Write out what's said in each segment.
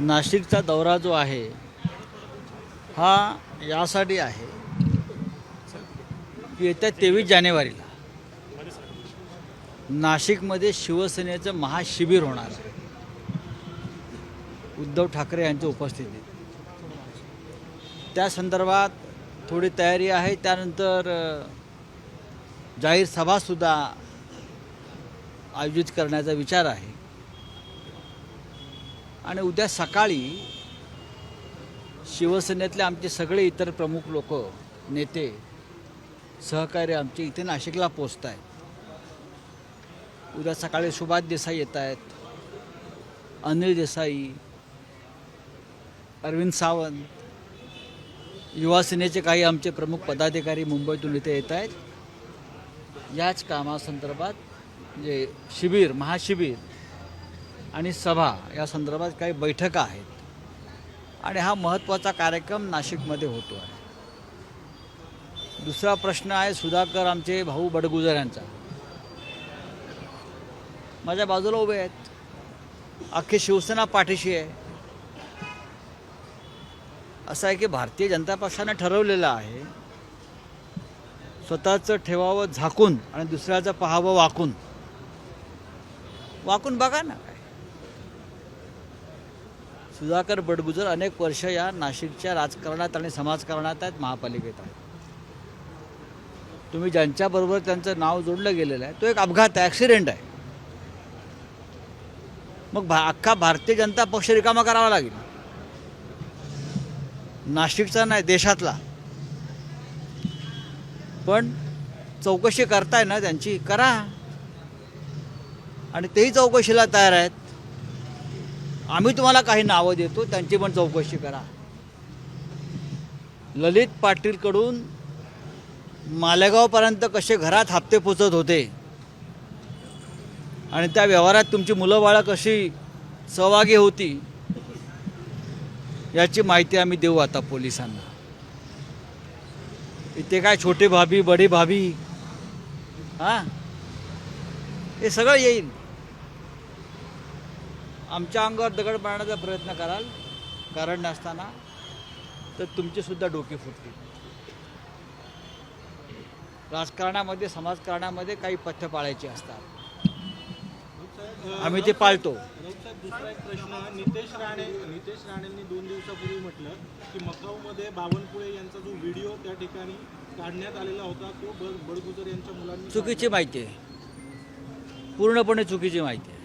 नाशिकचा दौरा जो आहे हा यासाठी आहे. की येत्या तेवीस जानेवारीला नाशिकमध्ये शिवसेनेचं महाशिबिर होणार आहे. उद्धव ठाकरे यांच्या उपस्थितीत. त्या संदर्भात थोडी तयारी आहे. त्यानंतर जाहीर सभासुद्धा आयोजित करण्याचा विचार आहे. आणि उद्या सकाळी शिवसेनेतले आमचे सगळे इतर प्रमुख लोक नेते सहकार्य आमचे इथे नाशिकला पोचत आहेत उद्या सकाळी सुभाष देसाई येत आहेत अनिल देसाई अरविंद सावंत युवा सेनेचे काही आमचे प्रमुख पदाधिकारी मुंबईतून इथे येत आहेत याच कामासंदर्भात म्हणजे शिबिर महाशिबिर आणि सभा या संदर्भात काही बैठका आहेत. आणि हा महत्त्वाचा कार्यक्रम नाशिकमध्ये होतो आहे. दुसरा प्रश्न आहे सुधाकर आमचे भाऊ बडगुजर यांचा. माझ्या बाजूला उभे आहेत. अख्खी शिवसेना पाठीशी आहे. असं आहे की भारतीय जनता पक्षाने ठरवलेलं आहे स्वतःचं ठेवावं झाकून आणि दुसऱ्याचं पाहावं वाकून. वाकून बघा ना काय. सुधाकर बडगुजर अनेक वर्ष या नाशिकच्या राजकारणात आणि समाजकारणात आहेत महापालिकेत आहेत. तुम्ही ज्यांच्याबरोबर त्यांचं नाव जोडलं गेलेलं आहे तो एक अपघात आहे ॲक्सिडेंट आहे. मग भा अख्खा भारतीय जनता पक्ष रिकामा करावा लागेल. नाशिकचा नाही देशातला. पण चौकशी करताय ना त्यांची करा. आणि तेही चौकशीला तयार आहेत. आम्ही तुम्हाला काही नावं देतो त्यांची पण चौकशी करा. ललित पाटीलकडून मालेगावपर्यंत कसे घरात हप्ते पोचत होते? आणि त्या व्यवहारात तुमची मुलं बाळं कशी सहभागी होती? याची माहिती आम्ही देऊ आता पोलिसांना. इथे काय छोटे भाभी बडी भाभी? हां? हे सगळं येईल. आमच्या अंगावर दगड मारण्याचा प्रयत्न कराल. कारण नसताना. तर तुमची सुद्धा डोके फुटतील. राजकारणामध्ये समाजकारणामध्ये काही पथ्य पाळायची असतात. आम्ही ते पाळतो. दुसरा एक प्रश्न नितेश राणे नितेश राणेंनी दोन दिवसापूर्वी म्हटलं की मकाऊमध्ये बावनकुळे यांचा जो व्हिडिओ त्या ठिकाणी काढण्यात आलेला होता तो बड बडगुजर यांच्या मुलांनी चुकीची माहिती आहे. पूर्णपणे चुकीची माहिती आहे.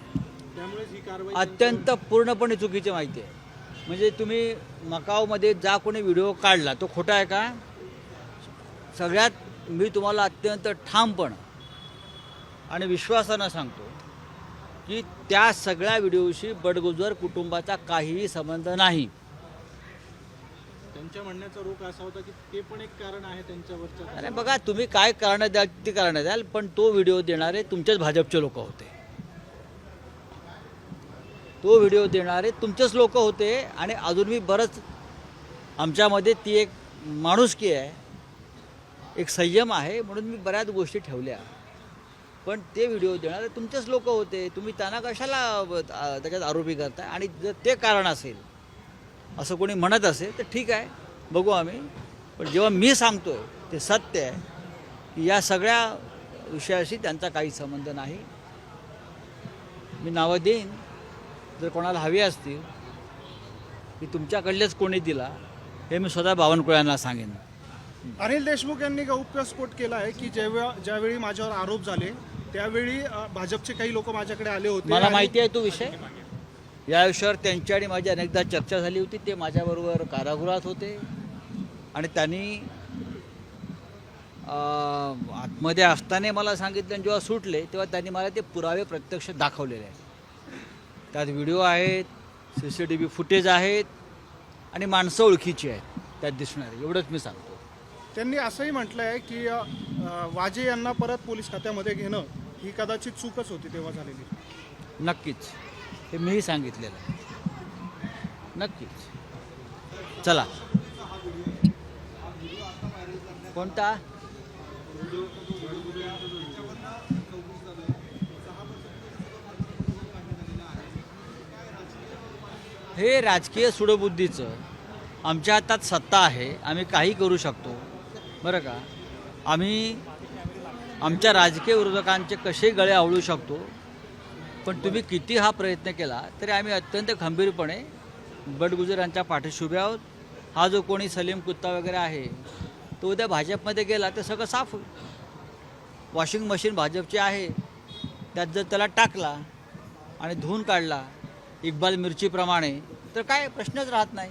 अत्यंत पूर्णपणे चुकीची माहिती आहे. म्हणजे तुम्ही मकावमध्ये जा कोणी व्हिडिओ काढला तो खोटा आहे का? सगळ्यात मी तुम्हाला अत्यंत ठामपण आणि विश्वासानं सांगतो की त्या सगळ्या व्हिडिओशी बडगुजर कुटुंबाचा काहीही संबंध नाही. त्यांच्या म्हणण्याचा रोख असा होता की ते पण एक कारण आहे त्यांच्यावरचं. अरे बघा तुम्ही काय कारण द्याल ते कारण द्याल पण तो व्हिडिओ देणारे तुमचेच भाजपचे लोक होते. तो व्हिडिओ देणारे तुमचेच लोक होते आणि अजून मी बरंच आमच्यामध्ये ती एक माणुसकी आहे. एक संयम आहे म्हणून मी बऱ्याच गोष्टी ठेवल्या. पण ते व्हिडिओ देणारे तुमचेच लोक होते. तुम्ही त्यांना कशाला त्याच्यात आरोपी करताय? आणि जर ते कारण असेल असं कोणी म्हणत असेल तर ठीक आहे बघू आम्ही. पण जेव्हा मी सांगतोय ते सत्य आहे की या सगळ्या विषयाशी त्यांचा काही संबंध नाही. मी नावं देईन. जर कोणाला हवी असतील की तुमच्याकडलेच कोणी दिला हे मी स्वतः बावनकुळ्यांना सांगेन. अनिल देशमुख यांनी गौप्यस्फोट केला आहे की जेव्हा ज्यावेळी माझ्यावर आरोप झाले त्यावेळी भाजपचे काही लोक माझ्याकडे आले होते मला माहिती आहे तो विषय. या विषयावर त्यांची आणि माझी अनेकदा चर्चा झाली होती. ते माझ्याबरोबर कारागृहात होते. आणि त्यांनी आतमध्ये असताना मला सांगितलं आणि जेव्हा सुटले तेव्हा त्यांनी मला ते पुरावे प्रत्यक्ष दाखवलेले आहेत. त्यात व्हिडिओ आहेत C C T V footage आहेत आणि माणसं ओळखीची आहेत. त्यात दिसणारे एवढंच मी सांगतो. त्यांनी असंही म्हटलं आहे की अ, वाजे यांना परत पोलीस खात्यामध्ये घेणं ही कदाचित चूकच होती तेव्हा झालेली. नक्कीच. हे मीही सांगितलेलं आहे. नक्कीच. चला. कोणता? हे राजकीय सुडबुद्धीचं आमच्या हातात सत्ता आहे आम्ही काही करू शकतो. बरं का? आम्ही आमच्या राजकीय विरोधकांचे कसे गळे आवळू शकतो? पण तुम्ही किती हा प्रयत्न केला तरी आम्ही अत्यंत खंबीरपणे बडगुजरांच्या पाठीशी उभे आहोत. हा जो कोणी सलीम कुत्ता वगैरे आहे तो उद्या भाजपमध्ये गेला तर सगळं साफ होईल. वॉशिंग मशीन भाजपची आहे त्यात जर त्याला टाकला आणि धुवून काढला इक्बाल मिरचीप्रमाणे. तर काय प्रश्नच राहत नाही.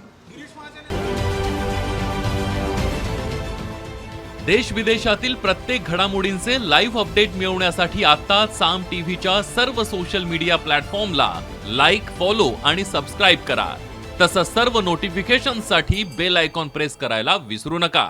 देश विदेशातील प्रत्येक घडामोडींचे लाईव्ह अपडेट मिळवण्यासाठी आता साम टीव्हीच्या सर्व सोशल मीडिया प्लॅटफॉर्मला लाईक फॉलो आणि सबस्क्राईब करा. तसंच सर्व नोटिफिकेशनसाठी बेल आयकॉन प्रेस करायला विसरू नका.